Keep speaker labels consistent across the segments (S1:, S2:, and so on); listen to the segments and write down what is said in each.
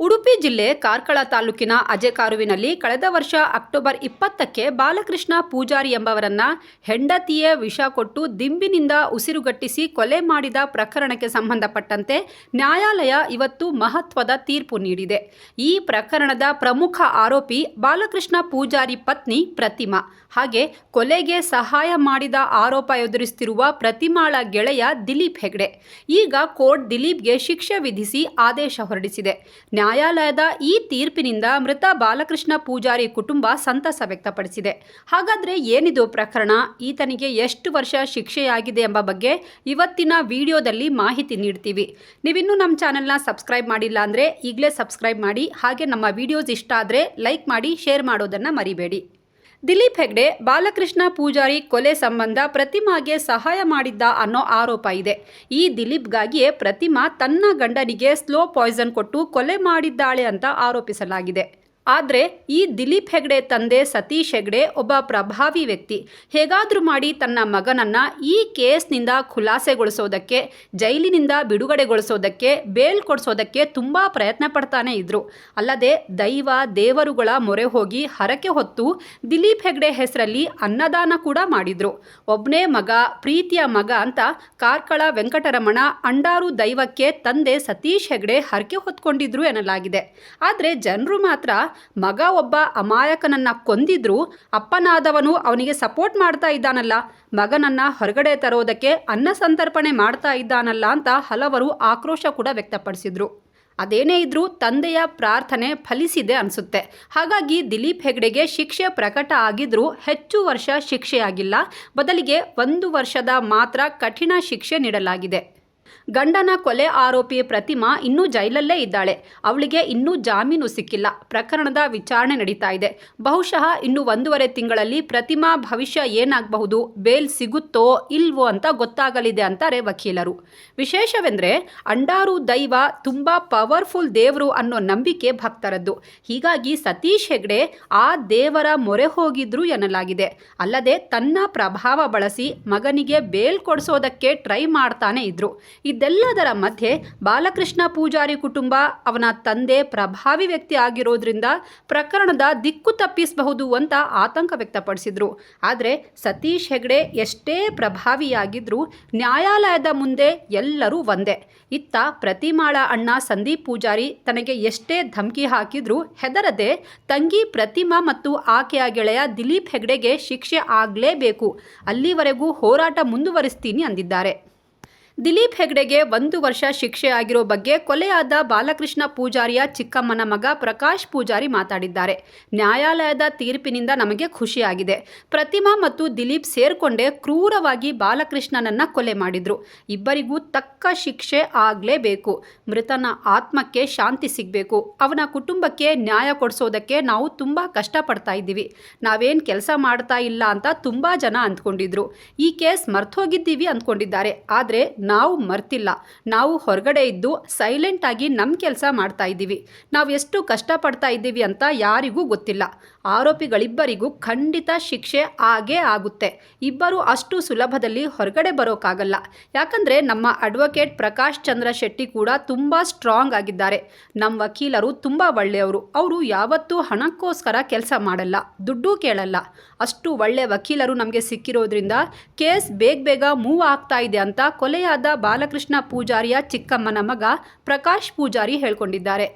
S1: ಉಡುಪಿ ಜಿಲ್ಲೆ ಕಾರ್ಕಳ ತಾಲೂಕಿನ ಅಜೆಕಾರುವಿನಲ್ಲಿ ಕಳೆದ ವರ್ಷ ಅಕ್ಟೋಬರ್ ಇಪ್ಪತ್ತಕ್ಕೆ ಬಾಲಕೃಷ್ಣ ಪೂಜಾರಿ ಎಂಬವರನ್ನ ಹೆಂಡತಿಯ ವಿಷ ಕೊಟ್ಟು ದಿಂಬಿನಿಂದ ಉಸಿರುಗಟ್ಟಿಸಿ ಕೊಲೆ ಮಾಡಿದ ಪ್ರಕರಣಕ್ಕೆ ಸಂಬಂಧಪಟ್ಟಂತೆ ನ್ಯಾಯಾಲಯ ಇವತ್ತು ಮಹತ್ವದ ತೀರ್ಪು ನೀಡಿದೆ. ಈ ಪ್ರಕರಣದ ಪ್ರಮುಖ ಆರೋಪಿ ಬಾಲಕೃಷ್ಣ ಪೂಜಾರಿ ಪತ್ನಿ ಪ್ರತಿಮಾ. ಹಾಗೆ ಕೊಲೆಗೆ ಸಹಾಯ ಮಾಡಿದ ಆರೋಪ ಎದುರಿಸುತ್ತಿರುವ ಪ್ರತಿಮಾಳ ಗೆಳೆಯ ದಿಲೀಪ್ ಹೆಗ್ಡೆ. ಈಗ ಕೋರ್ಟ್ ದಿಲೀಪ್ಗೆ ಶಿಕ್ಷೆ ವಿಧಿಸಿ ಆದೇಶ ಹೊರಡಿಸಿದೆ. ನ್ಯಾಯಾಲಯದ ಈ ತೀರ್ಪಿನಿಂದ ಮೃತ ಬಾಲಕೃಷ್ಣ ಪೂಜಾರಿ ಕುಟುಂಬ ಸಂತಸ ವ್ಯಕ್ತಪಡಿಸಿದೆ. ಹಾಗಾದರೆ ಏನಿದು ಪ್ರಕರಣ? ಈತನಿಗೆ ಎಷ್ಟು ವರ್ಷ ಶಿಕ್ಷೆಯಾಗಿದೆ ಎಂಬ ಬಗ್ಗೆ ಇವತ್ತಿನ ವಿಡಿಯೋದಲ್ಲಿ ಮಾಹಿತಿ ನೀಡ್ತೀವಿ. ನೀವಿನ್ನೂ ನಮ್ಮ ಚಾನೆಲ್ನ ಸಬ್ಸ್ಕ್ರೈಬ್ ಮಾಡಿಲ್ಲ ಅಂದರೆ ಈಗಲೇ ಸಬ್ಸ್ಕ್ರೈಬ್ ಮಾಡಿ, ಹಾಗೆ ನಮ್ಮ ವಿಡಿಯೋಸ್ ಇಷ್ಟ ಆದರೆ ಲೈಕ್ ಮಾಡಿ, ಶೇರ್ ಮಾಡೋದನ್ನು ಮರಿಬೇಡಿ. ದಿಲೀಪ್ ಹೆಗ್ಡೆ, ಬಾಲಕೃಷ್ಣ ಪೂಜಾರಿ ಕೊಲೆ ಸಂಬಂಧ ಪ್ರತಿಮಾಗೆ ಸಹಾಯ ಮಾಡಿದ್ದ ಅನ್ನೋ ಆರೋಪ ಇದೆ. ಈ ದಿಲೀಪ್ಗಾಗಿಯೇ ಪ್ರತಿಮಾ ತನ್ನ ಗಂಡನಿಗೆ ಸ್ಲೋ ಪಾಯ್ಸನ್ ಕೊಟ್ಟು ಕೊಲೆ ಮಾಡಿದ್ದಾಳೆ ಅಂತ ಆರೋಪಿಸಲಾಗಿದೆ. ಆದರೆ ಈ ದಿಲೀಪ್ ಹೆಗ್ಡೆ ತಂದೆ ಸತೀಶ್ ಹೆಗ್ಡೆ ಒಬ್ಬ ಪ್ರಭಾವಿ ವ್ಯಕ್ತಿ. ಹೇಗಾದರೂ ಮಾಡಿ ತನ್ನ ಮಗನನ್ನು ಈ ಕೇಸ್ನಿಂದ ಖುಲಾಸೆಗೊಳಿಸೋದಕ್ಕೆ, ಜೈಲಿನಿಂದ ಬಿಡುಗಡೆಗೊಳಿಸೋದಕ್ಕೆ, ಬೇಲ್ ಕೊಡಿಸೋದಕ್ಕೆ ತುಂಬ ಪ್ರಯತ್ನ ಪಡ್ತಾನೆ ಇದ್ರು. ಅಲ್ಲದೆ ದೈವ, ದೇವರುಗಳ ಮೊರೆ ಹೋಗಿ ಹರಕೆ ಹೊತ್ತು ದಿಲೀಪ್ ಹೆಗ್ಡೆ ಹೆಸರಲ್ಲಿ ಅನ್ನದಾನ ಕೂಡ ಮಾಡಿದ್ರು. ಒಬ್ಬನೇ ಮಗ, ಪ್ರೀತಿಯ ಮಗ ಅಂತ ಕಾರ್ಕಳ ವೆಂಕಟರಮಣ ಅಂಡಾರು ದೈವಕ್ಕೆ ತಂದೆ ಸತೀಶ್ ಹೆಗ್ಡೆ ಹರಕೆ ಹೊತ್ಕೊಂಡಿದ್ರು ಎನ್ನಲಾಗಿದೆ. ಆದರೆ ಜನರು ಮಾತ್ರ ಮಗ ಒಬ್ಬ ಅಮಾಯಕನನ್ನು ಕೊಂದಿದ್ರು ಅಪ್ಪನಾದವನು ಅವನಿಗೆ ಸಪೋರ್ಟ್ ಮಾಡ್ತಾ ಇದ್ದಾನಲ್ಲ. ಮಗನನ್ನ ಹೊರಗಡೆ ತರೋದಕ್ಕೆ ಅನ್ನ ಸಂತರ್ಪಣೆ ಮಾಡ್ತಾ ಇದ್ದಾನಲ್ಲ ಅಂತ ಹಲವರು ಆಕ್ರೋಶ ಕೂಡ ವ್ಯಕ್ತಪಡಿಸಿದ್ರು. ಅದೇನೇ ಇದ್ರೂ ತಂದೆಯ ಪ್ರಾರ್ಥನೆ ಫಲಿಸಿದೆ ಅನಿಸುತ್ತೆ. ಹಾಗಾಗಿ ದಿಲೀಪ್ ಹೆಗ್ಡೆಗೆ ಶಿಕ್ಷೆ ಪ್ರಕಟ ಆಗಿದ್ರೂ ಹೆಚ್ಚು ವರ್ಷ ಶಿಕ್ಷೆಯಾಗಿಲ್ಲ. ಬದಲಿಗೆ ಒಂದು ವರ್ಷದ ಮಾತ್ರ ಕಠಿಣ ಶಿಕ್ಷೆ ನೀಡಲಾಗಿದೆ. ಗಂಡನ ಕೊಲೆ ಆರೋಪಿ ಪ್ರತಿಮಾ ಇನ್ನೂ ಜೈಲಲ್ಲೇ ಇದ್ದಾಳೆ. ಅವಳಿಗೆ ಇನ್ನೂ ಜಾಮೀನು ಸಿಕ್ಕಿಲ್ಲ. ಪ್ರಕರಣದ ವಿಚಾರಣೆ ನಡೀತಾ ಇದೆ. ಬಹುಶಃ ಇನ್ನು ಒಂದೂವರೆ ತಿಂಗಳಲ್ಲಿ ಪ್ರತಿಮಾ ಭವಿಷ್ಯ ಏನಾಗಬಹುದು, ಬೇಲ್ ಸಿಗುತ್ತೋ ಇಲ್ವೋ ಅಂತ ಗೊತ್ತಾಗಲಿದೆ ಅಂತಾರೆ ವಕೀಲರು. ವಿಶೇಷವೆಂದರೆ ಅಂಡಾರು ದೈವ ತುಂಬ ಪವರ್ಫುಲ್ ದೇವರು ಅನ್ನೋ ನಂಬಿಕೆ ಭಕ್ತರದ್ದು. ಹೀಗಾಗಿ ಸತೀಶ್ ಹೆಗ್ಡೆ ಆ ದೇವರ ಮೊರೆ ಹೋಗಿದ್ರು ಎನ್ನಲಾಗಿದೆ. ಅಲ್ಲದೆ ತನ್ನ ಪ್ರಭಾವ ಬಳಸಿ ಮಗನಿಗೆ ಬೇಲ್ ಕೊಡಿಸೋದಕ್ಕೆ ಟ್ರೈ ಮಾಡ್ತಾನೆ ಇದ್ರು. ಇದೆಲ್ಲದರ ಮಧ್ಯೆ ಬಾಲಕೃಷ್ಣ ಪೂಜಾರಿ ಕುಟುಂಬ ಅವನ ತಂದೆ ಪ್ರಭಾವಿ ವ್ಯಕ್ತಿ ಆಗಿರೋದ್ರಿಂದ ಪ್ರಕರಣದ ದಿಕ್ಕು ತಪ್ಪಿಸಬಹುದು ಅಂತ ಆತಂಕ ವ್ಯಕ್ತಪಡಿಸಿದ್ರು. ಆದರೆ ಸತೀಶ್ ಹೆಗ್ಡೆ ಎಷ್ಟೇ ಪ್ರಭಾವಿಯಾಗಿದ್ದರೂ ನ್ಯಾಯಾಲಯದ ಮುಂದೆ ಎಲ್ಲರೂ ಒಂದೇ. ಇತ್ತ ಪ್ರತಿಮಾಳ ಅಣ್ಣ ಸಂದೀಪ್ ಪೂಜಾರಿ ತನಗೆ ಎಷ್ಟೇ ಧಮಕಿ ಹಾಕಿದ್ರೂ ಹೆದರದೆ ತಂಗಿ ಪ್ರತಿಮಾ ಮತ್ತು ಆಕೆಯ ಗೆಳೆಯ ದಿಲೀಪ್ ಹೆಗ್ಡೆಗೆ ಶಿಕ್ಷೆ ಆಗಲೇಬೇಕು. ಅಲ್ಲಿವರೆಗೂ ಹೋರಾಟ ಮುಂದುವರಿಸ್ತೀನಿ ಅಂದಿದ್ದಾರೆ. ದಿಲೀಪ್ ಹೆಗ್ಡೆಗೆ ಒಂದು ವರ್ಷ ಶಿಕ್ಷೆ ಆಗಿರೋ ಬಗ್ಗೆ ಕೊಲೆಯಾದ ಬಾಲಕೃಷ್ಣ ಪೂಜಾರಿಯ ಚಿಕ್ಕಮ್ಮನ ಮಗ ಪ್ರಕಾಶ್ ಪೂಜಾರಿ ಮಾತಾಡಿದ್ದಾರೆ. ನ್ಯಾಯಾಲಯದ ತೀರ್ಪಿನಿಂದ ನಮಗೆ ಖುಷಿಯಾಗಿದೆ. ಪ್ರತಿಮಾ ಮತ್ತು ದಿಲೀಪ್ ಸೇರ್ಕೊಂಡೇ ಕ್ರೂರವಾಗಿ ಬಾಲಕೃಷ್ಣನನ್ನ ಕೊಲೆ ಮಾಡಿದ್ರು. ಇಬ್ಬರಿಗೂ ತಕ್ಕ ಶಿಕ್ಷೆ ಆಗಲೇಬೇಕು. ಮೃತನ ಆತ್ಮಕ್ಕೆ ಶಾಂತಿ ಸಿಗಬೇಕು. ಅವನ ಕುಟುಂಬಕ್ಕೆ ನ್ಯಾಯ ಕೊಡಿಸೋದಕ್ಕೆ ನಾವು ತುಂಬ ಕಷ್ಟಪಡ್ತಾ ಇದ್ದೀವಿ. ನಾವೇನು ಕೆಲಸ ಮಾಡ್ತಾ ಇಲ್ಲ ಅಂತ ತುಂಬ ಜನ ಅಂದ್ಕೊಂಡಿದ್ರು. ಈ ಕೇಸ್ ಮರ್ತೋಗಿದ್ದೀವಿ ಅಂದ್ಕೊಂಡಿದ್ದಾರೆ. ಆದರೆ ನಾವು ಮರ್ತಿಲ್ಲ. ನಾವು ಹೊರಗಡೆ ಇದ್ದು ಸೈಲೆಂಟ್ ಆಗಿ ನಮ್ಮ ಕೆಲಸ ಮಾಡ್ತಾ ಇದ್ದೀವಿ. ನಾವು ಎಷ್ಟು ಕಷ್ಟಪಡ್ತಾ ಇದ್ದೀವಿ ಅಂತ ಯಾರಿಗೂ ಗೊತ್ತಿಲ್ಲ. ಆರೋಪಿಗಳಿಬ್ಬರಿಗೂ ಖಂಡಿತ ಶಿಕ್ಷೆ ಆಗೇ ಆಗುತ್ತೆ. ಇಬ್ಬರು ಅಷ್ಟು ಸುಲಭದಲ್ಲಿ ಹೊರಗಡೆ ಬರೋಕ್ಕಾಗಲ್ಲ ಯಾಕಂದರೆ ನಮ್ಮ ಅಡ್ವೊಕೇಟ್ ಪ್ರಕಾಶ್ ಚಂದ್ರ ಶೆಟ್ಟಿ ಕೂಡ ತುಂಬ ಸ್ಟ್ರಾಂಗ್ ಆಗಿದ್ದಾರೆ. ನಮ್ಮ ವಕೀಲರು ತುಂಬ ಒಳ್ಳೆಯವರು. ಅವರು ಯಾವತ್ತೂ ಹಣಕ್ಕೋಸ್ಕರ ಕೆಲಸ ಮಾಡಲ್ಲ. ದುಡ್ಡು ಕೇಳಲ್ಲ. ಅಷ್ಟು ಒಳ್ಳೆ ವಕೀಲರು ನಮಗೆ ಸಿಕ್ಕಿರೋದ್ರಿಂದ ಕೇಸ್ ಬೇಗ ಬೇಗ ಮೂವ್ ಆಗ್ತಾ ಇದೆ ಅಂತ ಕೊಲೆಯಾದ ಬಾಲಕೃಷ್ಣ ಪೂಜಾರಿಯ ಚಿಕ್ಕಮ್ಮನ ಮಗ ಪ್ರಕಾಶ್ ಪೂಜಾರಿ ಹೇಳ್ಕೊಂಡಿದ್ದಾರೆ.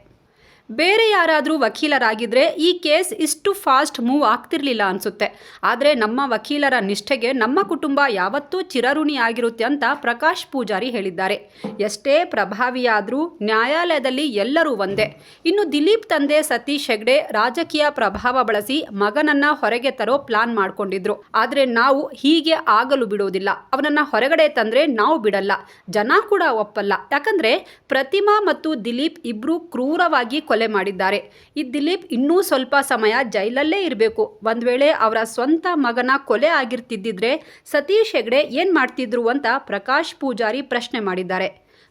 S1: ಬೇರೆ ಯಾರಾದರೂ ವಕೀಲರಾಗಿದ್ದರೆ ಈ ಕೇಸ್ ಇಷ್ಟು ಫಾಸ್ಟ್ ಮೂವ್ ಆಗ್ತಿರ್ಲಿಲ್ಲ ಅನಿಸುತ್ತೆ. ಆದರೆ ನಮ್ಮ ವಕೀಲರ ನಿಷ್ಠೆಗೆ ನಮ್ಮ ಕುಟುಂಬ ಯಾವತ್ತೂ ಚಿರಋಣಿ ಆಗಿರುತ್ತೆ ಅಂತ ಪ್ರಕಾಶ್ ಪೂಜಾರಿ ಹೇಳಿದ್ದಾರೆ. ಎಷ್ಟೇ ಪ್ರಭಾವಿಯಾದರೂ ನ್ಯಾಯಾಲಯದಲ್ಲಿ ಎಲ್ಲರೂ ಒಂದೇ. ಇನ್ನು ದಿಲೀಪ್ ತಂದೆ ಸತೀಶ್ ಹೆಗ್ಡೆ ರಾಜಕೀಯ ಪ್ರಭಾವ ಬಳಸಿ ಮಗನನ್ನ ಹೊರಗೆ ತರೋ ಪ್ಲಾನ್ ಮಾಡಿಕೊಂಡಿದ್ರು. ಆದರೆ ನಾವು ಹೀಗೆ ಆಗಲು ಬಿಡೋದಿಲ್ಲ. ಅವನನ್ನ ಹೊರಗಡೆ ತಂದ್ರೆ ನಾವು ಬಿಡಲ್ಲ. ಜನ ಕೂಡ ಒಪ್ಪಲ್ಲ. ಯಾಕಂದ್ರೆ ಪ್ರತಿಮಾ ಮತ್ತು ದಿಲೀಪ್ ಇಬ್ರು ಕ್ರೂರವಾಗಿ ಕೊಲೆ ಮಾಡಿದ್ದಾರೆ. ಈ ದಿಲೀಪ್ ಇನ್ನೂ ಸ್ವಲ್ಪ ಸಮಯ ಜೈಲಲ್ಲೇ ಇರಬೇಕು. ಒಂದು ವೇಳೆ ಅವರ ಸ್ವಂತ ಮಗನ ಕೊಲೆ ಆಗಿರ್ತಿದ್ದಿದ್ರೆ ಸತೀಶ್ ಹೆಗ್ಡೆ ಏನು ಮಾಡ್ತಿದ್ರು ಅಂತ ಪ್ರಕಾಶ್ ಪೂಜಾರಿ ಪ್ರಶ್ನೆ ಮಾಡಿದ್ದಾರೆ.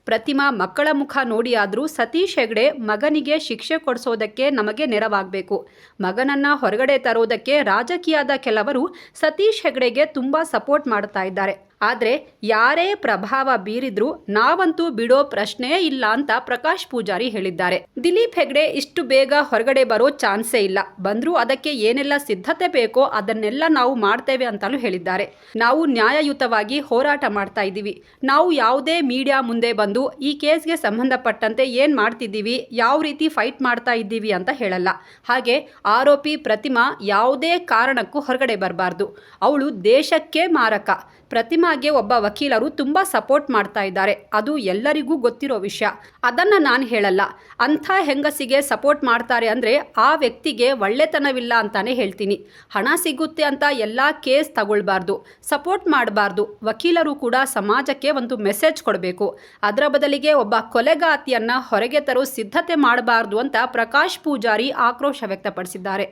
S1: ಪ್ರತಿಮಾ ಮಕ್ಕಳ ಮುಖ ನೋಡಿಯಾದರೂ ಸತೀಶ್ ಹೆಗ್ಡೆ ಮಗನಿಗೆ ಶಿಕ್ಷೆ ಕೊಡಿಸೋದಕ್ಕೆ ನಮಗೆ ನೆರವಾಗಬೇಕು. ಮಗನನ್ನ ಹೊರಗಡೆ ತರೋದಕ್ಕೆ ರಾಜಕೀಯದ ಕೆಲವರು ಸತೀಶ್ ಹೆಗ್ಡೆಗೆ ತುಂಬ ಸಪೋರ್ಟ್ ಮಾಡ್ತಾ ಇದ್ದಾರೆ. ಆದರೆ ಯಾರೇ ಪ್ರಭಾವ ಬೀರಿದ್ರೂ ನಾವಂತೂ ಬಿಡೋ ಪ್ರಶ್ನೆಯೇ ಇಲ್ಲ ಅಂತ ಪ್ರಕಾಶ್ ಪೂಜಾರಿ ಹೇಳಿದ್ದಾರೆ. ದಿಲೀಪ್ ಹೆಗ್ಡೆ ಇಷ್ಟು ಬೇಗ ಹೊರಗಡೆ ಬರೋ ಚಾನ್ಸೇ ಇಲ್ಲ. ಬಂದರೂ ಅದಕ್ಕೆ ಏನೆಲ್ಲ ಸಿದ್ಧತೆ ಬೇಕೋ ಅದನ್ನೆಲ್ಲ ನಾವು ಮಾಡ್ತೇವೆ ಅಂತಲೂ ಹೇಳಿದ್ದಾರೆ. ನಾವು ನ್ಯಾಯಯುತವಾಗಿ ಹೋರಾಟ ಮಾಡ್ತಾ ಇದ್ದೀವಿ. ನಾವು ಯಾವುದೇ ಮೀಡಿಯಾ ಮುಂದೆ ಬಂದು ಈ ಕೇಸ್ಗೆ ಸಂಬಂಧಪಟ್ಟಂತೆ ಏನು ಮಾಡ್ತಿದ್ದೀವಿ, ಯಾವ ರೀತಿ ಫೈಟ್ ಮಾಡ್ತಾ ಇದ್ದೀವಿ ಅಂತ ಹೇಳಲ್ಲ. ಹಾಗೆ ಆರೋಪಿ ಪ್ರತಿಮಾ ಯಾವುದೇ ಕಾರಣಕ್ಕೂ ಹೊರಗಡೆ ಬರಬಾರ್ದು. ಅವಳು ದೇಶಕ್ಕೆ ಮಾರಕ. ಪ್ರತಿಮಾಗೆ ಒಬ್ಬ ವಕೀಲರು ತುಂಬ ಸಪೋರ್ಟ್ ಮಾಡ್ತಾ ಇದ್ದಾರೆ. ಅದು ಎಲ್ಲರಿಗೂ ಗೊತ್ತಿರೋ ವಿಷಯ. ಅದನ್ನು ನಾನು ಹೇಳಲ್ಲ. ಅಂಥ ಹೆಂಗಸಿಗೆ ಸಪೋರ್ಟ್ ಮಾಡ್ತಾರೆ ಅಂದರೆ ಆ ವ್ಯಕ್ತಿಗೆ ಒಳ್ಳೆತನವಿಲ್ಲ ಅಂತಾನೆ ಹೇಳ್ತೀನಿ. ಹಣ ಸಿಗುತ್ತೆ ಅಂತ ಎಲ್ಲ ಕೇಸ್ ತಗೊಳ್ಬಾರ್ದು. ಸಪೋರ್ಟ್ ಮಾಡಬಾರ್ದು. ವಕೀಲರು ಕೂಡ ಸಮಾಜಕ್ಕೆ ಒಂದು ಮೆಸೇಜ್ ಕೊಡಬೇಕು. ಅದರ ಬದಲಿಗೆ ಒಬ್ಬ ಕೊಲೆಗಾತಿಯನ್ನು ಹೊರಗೆ ತರೋ ಸಿದ್ಧತೆ ಮಾಡಬಾರ್ದು ಅಂತ ಪ್ರಕಾಶ್ ಪೂಜಾರಿ ಆಕ್ರೋಶ ವ್ಯಕ್ತಪಡಿಸಿದ್ದಾರೆ.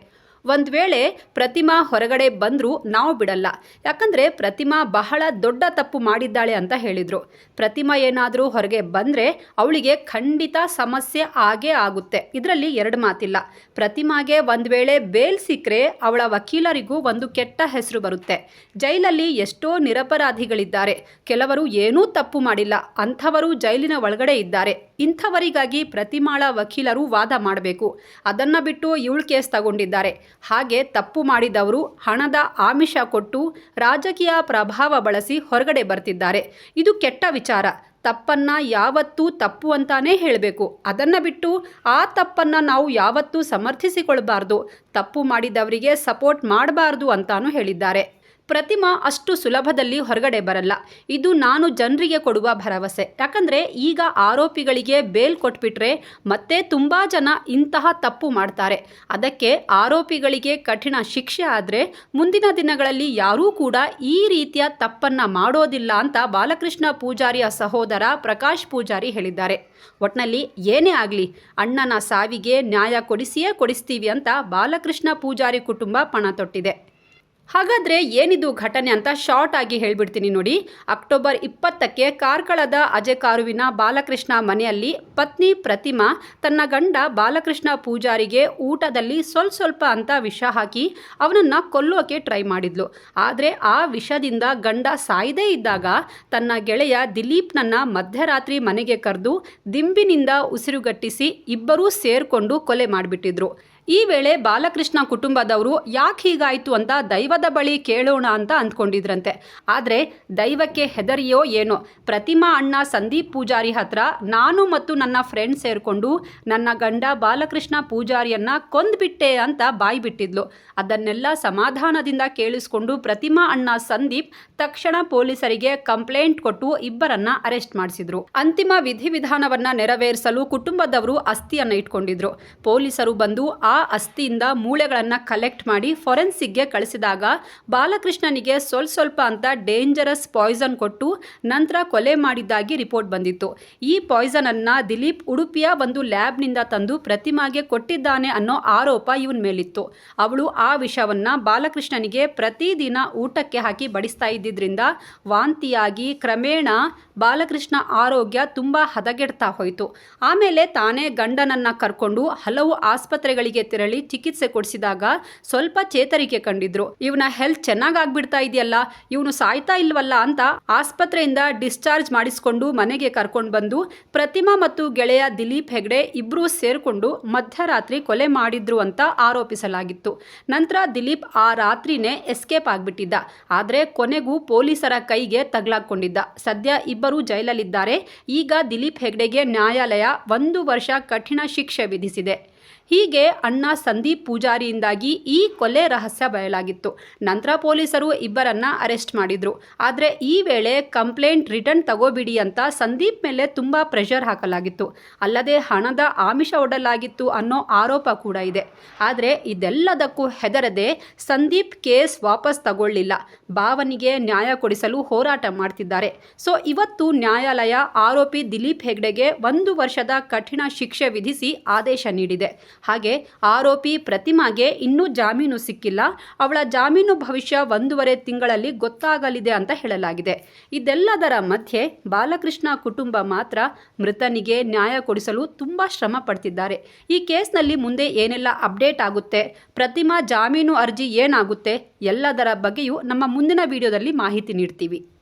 S1: ಒಂದು ವೇಳೆ ಪ್ರತಿಮಾ ಹೊರಗಡೆ ಬಂದರೂ ನಾವು ಬಿಡಲ್ಲ. ಯಾಕಂದರೆ ಪ್ರತಿಮಾ ಬಹಳ ದೊಡ್ಡ ತಪ್ಪು ಮಾಡಿದ್ದಾಳೆ ಅಂತ ಹೇಳಿದರು. ಪ್ರತಿಮಾ ಏನಾದರೂ ಹೊರಗೆ ಬಂದರೆ ಅವಳಿಗೆ ಖಂಡಿತ ಸಮಸ್ಯೆ ಆಗೇ ಆಗುತ್ತೆ. ಇದರಲ್ಲಿ ಎರಡು ಮಾತಿಲ್ಲ. ಪ್ರತಿಮಾಗೆ ಒಂದು ವೇಳೆ ಬೇಲ್ ಸಿಕ್ಕರೆ ಅವಳ ವಕೀಲರಿಗೂ ಒಂದು ಕೆಟ್ಟ ಹೆಸರು ಬರುತ್ತೆ. ಜೈಲಲ್ಲಿ ಎಷ್ಟೋ ನಿರಪರಾಧಿಗಳಿದ್ದಾರೆ. ಕೆಲವರು ಏನೂ ತಪ್ಪು ಮಾಡಿಲ್ಲ. ಅಂಥವರು ಜೈಲಿನ ಒಳಗಡೆ ಇದ್ದಾರೆ. ಇಂಥವರಿಗಾಗಿ ಪ್ರತಿಮಾಳ ವಕೀಲರು ವಾದ ಮಾಡಬೇಕು. ಅದನ್ನು ಬಿಟ್ಟು ಇವಳು ಕೇಸ್ ತಗೊಂಡಿದ್ದಾರೆ. ಹಾಗೆ ತಪ್ಪು ಮಾಡಿದವರು ಹಣದ ಆಮಿಷ ಕೊಟ್ಟು ರಾಜಕೀಯ ಪ್ರಭಾವ ಬಳಸಿ ಹೊರಗಡೆ ಬರ್ತಿದ್ದಾರೆ. ಇದು ಕೆಟ್ಟ ವಿಚಾರ. ತಪ್ಪನ್ನು ಯಾವತ್ತೂ ತಪ್ಪು ಅಂತಾನೇ ಹೇಳಬೇಕು. ಅದನ್ನು ಬಿಟ್ಟು ಆ ತಪ್ಪನ್ನು ನಾವು ಯಾವತ್ತೂ ಸಮರ್ಥಿಸಿಕೊಳ್ಬಾರ್ದು. ತಪ್ಪು ಮಾಡಿದವರಿಗೆ ಸಪೋರ್ಟ್ ಮಾಡಬಾರ್ದು ಅಂತಾನೂ ಹೇಳಿದ್ದಾರೆ. ಪ್ರತಿಮಾ ಅಷ್ಟು ಸುಲಭದಲ್ಲಿ ಹೊರಗಡೆ ಬರಲ್ಲ. ಇದು ನಾನು ಜನರಿಗೆ ಕೊಡುವ ಭರವಸೆ. ಯಾಕಂದರೆ ಈಗ ಆರೋಪಿಗಳಿಗೆ ಬೇಲ್ ಕೊಟ್ಬಿಟ್ರೆ ಮತ್ತೆ ತುಂಬ ಜನ ಇಂತಹ ತಪ್ಪು ಮಾಡ್ತಾರೆ. ಅದಕ್ಕೆ ಆರೋಪಿಗಳಿಗೆ ಕಠಿಣ ಶಿಕ್ಷೆ ಆದರೆ ಮುಂದಿನ ದಿನಗಳಲ್ಲಿ ಯಾರೂ ಕೂಡ ಈ ರೀತಿಯ ತಪ್ಪನ್ನು ಮಾಡೋದಿಲ್ಲ ಅಂತ ಬಾಲಕೃಷ್ಣ ಪೂಜಾರಿಯ ಸಹೋದರ ಪ್ರಕಾಶ್ ಪೂಜಾರಿ ಹೇಳಿದ್ದಾರೆ. ಒಟ್ನಲ್ಲಿ ಏನೇ ಆಗಲಿ, ಅಣ್ಣನ ಸಾವಿಗೆ ನ್ಯಾಯ ಕೊಡಿಸಿಯೇ ಕೊಡಿಸ್ತೀವಿ ಅಂತ ಬಾಲಕೃಷ್ಣ ಪೂಜಾರಿ ಕುಟುಂಬ ಪಣ ತೊಟ್ಟಿದೆ. ಹಾಗಾದರೆ ಏನಿದು ಘಟನೆ ಅಂತ ಶಾರ್ಟ್ ಆಗಿ ಹೇಳ್ಬಿಡ್ತೀನಿ ನೋಡಿ. ಅಕ್ಟೋಬರ್ ಇಪ್ಪತ್ತಕ್ಕೆ ಕಾರ್ಕಳದ ಅಜೆಕಾರುವಿನ ಬಾಲಕೃಷ್ಣ ಮನೆಯಲ್ಲಿ ಪತ್ನಿ ಪ್ರತಿಮಾ ತನ್ನ ಗಂಡ ಬಾಲಕೃಷ್ಣ ಪೂಜಾರಿಗೆ ಊಟದಲ್ಲಿ ಸ್ವಲ್ಪ ಸ್ವಲ್ಪ ಅಂತ ವಿಷ ಹಾಕಿ ಅವನನ್ನು ಕೊಲ್ಲೋಕೆ ಟ್ರೈ ಮಾಡಿದ್ಲು. ಆದರೆ ಆ ವಿಷದಿಂದ ಗಂಡ ಸಾಯದೇ ಇದ್ದಾಗ ತನ್ನ ಗೆಳೆಯ ದಿಲೀಪ್ನನ್ನ ಮಧ್ಯರಾತ್ರಿ ಮನೆಗೆ ಕರೆದು ದಿಂಬಿನಿಂದ ಉಸಿರುಗಟ್ಟಿಸಿ ಇಬ್ಬರೂ ಸೇರಿಕೊಂಡು ಕೊಲೆ ಮಾಡಿಬಿಟ್ಟಿದ್ರು. ಈ ವೇಳೆ ಬಾಲಕೃಷ್ಣ ಕುಟುಂಬದವರು ಯಾಕೆ ಹೀಗಾಯಿತು ಅಂತ ದೈವದ ಬಳಿ ಕೇಳೋಣ ಅಂತ ಅಂದ್ಕೊಂಡಿದ್ರಂತೆ. ಆದರೆ ದೈವಕ್ಕೆ ಹೆದರಿಯೋ ಏನೋ. ಪ್ರತಿಮಾ ಅಣ್ಣ ಸಂದೀಪ್ ಪೂಜಾರಿ ಹತ್ರ ನಾನು ಮತ್ತು ನನ್ನ ಫ್ರೆಂಡ್ ಸೇರಿಕೊಂಡು ನನ್ನ ಗಂಡ ಬಾಲಕೃಷ್ಣ ಪೂಜಾರಿಯನ್ನ ಕೊಂದ್ಬಿಟ್ಟೆ ಅಂತ ಬಾಯಿ ಬಿಟ್ಟಿದ್ಲು. ಅದನ್ನೆಲ್ಲ ಸಮಾಧಾನದಿಂದ ಕೇಳಿಸ್ಕೊಂಡು ಪ್ರತಿಮಾ ಅಣ್ಣ ಸಂದೀಪ್ ತಕ್ಷಣ ಪೊಲೀಸರಿಗೆ ಕಂಪ್ಲೇಂಟ್ ಕೊಟ್ಟು ಇಬ್ಬರನ್ನ ಅರೆಸ್ಟ್ ಮಾಡಿಸಿದ್ರು. ಅಂತಿಮ ವಿಧಿವಿಧಾನವನ್ನ ನೆರವೇರಿಸಲು ಕುಟುಂಬದವರು ಅಸ್ಥಿಯನ್ನ ಇಟ್ಕೊಂಡಿದ್ರು. ಪೊಲೀಸರು ಬಂದು ಆ ಅಸ್ಥಿಯಿಂದ ಮೂಳೆಗಳನ್ನು ಕಲೆಕ್ಟ್ ಮಾಡಿ ಫೊರೆನ್ಸಿಕ್ಗೆ ಕಳಿಸಿದಾಗ ಬಾಲಕೃಷ್ಣನಿಗೆ ಸ್ವಲ್ಪ ಸ್ವಲ್ಪ ಅಂತ ಡೇಂಜರಸ್ ಪಾಯ್ಸನ್ ಕೊಟ್ಟು ನಂತರ ಕೊಲೆ ಮಾಡಿದ್ದಾಗಿ ರಿಪೋರ್ಟ್ ಬಂದಿತ್ತು. ಈ ಪಾಯ್ಸನ್ ಅನ್ನ ದಿಲೀಪ್ ಉಡುಪಿಯ ಒಂದು ಲ್ಯಾಬ್ನಿಂದ ತಂದು ಪ್ರತಿಮಾಗೆ ಕೊಟ್ಟಿದ್ದಾನೆ ಅನ್ನೋ ಆರೋಪ ಇವನ್ ಮೇಲಿತ್ತು. ಅವಳು ಆ ವಿಷವನ್ನ ಬಾಲಕೃಷ್ಣನಿಗೆ ಪ್ರತಿದಿನ ಊಟಕ್ಕೆ ಹಾಕಿ ಬಡಿಸ್ತಾ ಇದ್ದಿದ್ರಿಂದ ವಾಂತಿಯಾಗಿ ಕ್ರಮೇಣ ಬಾಲಕೃಷ್ಣ ಆರೋಗ್ಯ ತುಂಬ ಹದಗೆಡ್ತಾ ಹೋಯಿತು. ಆಮೇಲೆ ತಾನೇ ಗಂಡನನ್ನ ಕರ್ಕೊಂಡು ಹಲವು ಆಸ್ಪತ್ರೆಗಳಿಗೆ ತೆರಳಿ ಚಿಕಿತ್ಸೆ ಕೊಡಿಸಿದಾಗ ಸ್ವಲ್ಪ ಚೇತರಿಕೆ ಕಂಡಿದ್ರು. ಇವನ ಹೆಲ್ತ್ ಚೆನ್ನಾಗಾಗ್ಬಿಡ್ತಾ ಇದೆಯಲ್ಲ, ಇವನು ಸಾಯ್ತಾ ಇಲ್ವಲ್ಲ ಅಂತ ಆಸ್ಪತ್ರೆಯಿಂದ ಡಿಸ್ಚಾರ್ಜ್ ಮಾಡಿಸಿಕೊಂಡು ಮನೆಗೆ ಕರ್ಕೊಂಡು ಬಂದು ಪ್ರತಿಮಾ ಮತ್ತು ಗೆಳೆಯ ದಿಲೀಪ್ ಹೆಗ್ಡೆ ಇಬ್ರು ಸೇರಿಕೊಂಡು ಮಧ್ಯರಾತ್ರಿ ಕೊಲೆ ಮಾಡಿದ್ರು ಅಂತ ಆರೋಪಿಸಲಾಗಿತ್ತು. ನಂತರ ದಿಲೀಪ್ ಆ ರಾತ್ರಿನೇ ಎಸ್ಕೇಪ್ ಆಗ್ಬಿಟ್ಟಿದ್ದ. ಆದರೆ ಕೊನೆಗೂ ಪೊಲೀಸರ ಕೈಗೆ ತಗ್ಲಾಕೊಂಡಿದ್ದ ಸದ್ಯ ಇಬ್ಬರು ಜೈಲಲ್ಲಿದ್ದಾರೆ. ಈಗ ದಿಲೀಪ್ ಹೆಗ್ಡೆಗೆ ನ್ಯಾಯಾಲಯ ಒಂದು ವರ್ಷ ಕಠಿಣ ಶಿಕ್ಷೆ ವಿಧಿಸಿದೆ. ಹೀಗೆ ಅಣ್ಣ ಸಂದೀಪ್ ಪೂಜಾರಿಯಿಂದಾಗಿ ಈ ಕೊಲೆ ರಹಸ್ಯ ಬಯಲಾಗಿತ್ತು. ನಂತರ ಪೊಲೀಸರು ಇಬ್ಬರನ್ನ ಅರೆಸ್ಟ್ ಮಾಡಿದ್ರು. ಆದರೆ ಈ ವೇಳೆ ಕಂಪ್ಲೇಂಟ್ ರಿಟರ್ನ್ ತಗೋಬಿಡಿ ಅಂತ ಸಂದೀಪ್ ಮೇಲೆ ತುಂಬ ಪ್ರೆಷರ್ ಹಾಕಲಾಗಿತ್ತು. ಅಲ್ಲದೆ ಹಣದ ಆಮಿಷ ಒಡಲಾಗಿತ್ತು ಅನ್ನೋ ಆರೋಪ ಕೂಡ ಇದೆ. ಆದರೆ ಇದೆಲ್ಲದಕ್ಕೂ ಹೆದರದೆ ಸಂದೀಪ್ ಕೇಸ್ ವಾಪಸ್ ತಗೊಳ್ಳಿಲ್ಲ. ಭಾವನಿಗೆ ನ್ಯಾಯ ಕೊಡಿಸಲು ಹೋರಾಟ ಮಾಡ್ತಿದ್ದಾರೆ. ಸೊ, ಇವತ್ತು ನ್ಯಾಯಾಲಯ ಆರೋಪಿ ದಿಲೀಪ್ ಹೆಗ್ಡೆಗೆ ಒಂದು ವರ್ಷದ ಕಠಿಣ ಶಿಕ್ಷೆ ವಿಧಿಸಿ ಆದೇಶ ನೀಡಿದೆ. ಹಾಗೆ ಆರೋಪಿ ಪ್ರತಿಮಾಗೆ ಇನ್ನೂ ಜಾಮೀನು ಸಿಕ್ಕಿಲ್ಲ. ಅವಳ ಜಾಮೀನು ಭವಿಷ್ಯ ಒಂದೂವರೆ ತಿಂಗಳಲ್ಲಿ ಗೊತ್ತಾಗಲಿದೆ ಅಂತ ಹೇಳಲಾಗಿದೆ. ಇದೆಲ್ಲದರ ಮಧ್ಯೆ ಬಾಲಕೃಷ್ಣ ಕುಟುಂಬ ಮಾತ್ರ ಮೃತನಿಗೆ ನ್ಯಾಯ ಕೊಡಿಸಲು ತುಂಬ ಶ್ರಮ ಪಡ್ತಿದ್ದಾರೆ. ಈ ಕೇಸ್ನಲ್ಲಿ ಮುಂದೆ ಏನೆಲ್ಲ ಅಪ್ಡೇಟ್ ಆಗುತ್ತೆ, ಪ್ರತಿಮಾ ಜಾಮೀನು ಅರ್ಜಿ ಏನಾಗುತ್ತೆ, ಎಲ್ಲದರ ಬಗ್ಗೆಯೂ ನಮ್ಮ ಮುಂದಿನ ವಿಡಿಯೋದಲ್ಲಿ ಮಾಹಿತಿ ನೀಡ್ತೀವಿ.